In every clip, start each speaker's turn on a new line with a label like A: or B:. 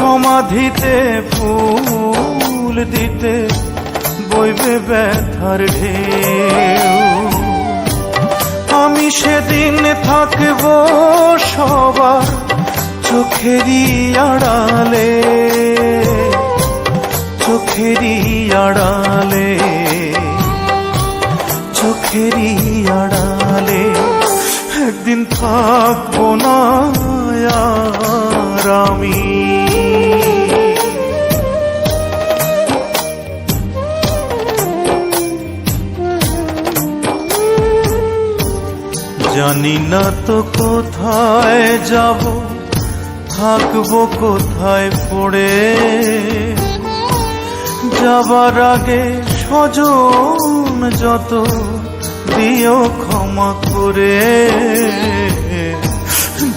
A: সমাধিতে ফুল দিতে বইবে ব্যথার ঢেউ। আমি সেদিন থাকব সবার চোখেরই আড়ালে চোখেরই আড়ালে চোখেরই আড়ালে। একদিন থাকব না জানি না তো কোথায় যাব, থাকব কোথায় পড়ে। যাবার আগে স্বজন যত দিও ক্ষমা করে,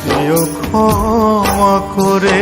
A: দিও ক্ষমা করে।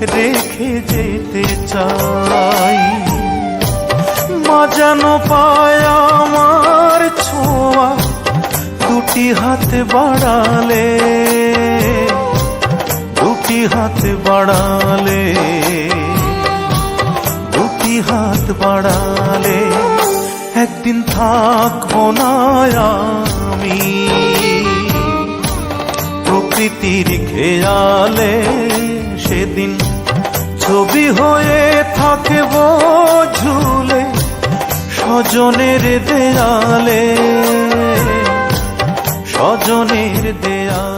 A: রেখে যেতে চাই। মা যেন পায় আমার ছোঁয়া, দুটি হাত বাড়ালে, দুটি হাত বাড়ালে, দুটি হাত বাড়ালে, একদিন থাকব না আমি। প্রকৃতির খেয়ালে সেদিন ছবি হয়ে থাকব ঝুলে স্বজনের দেয়ালে স্বজনের দেয়ালে।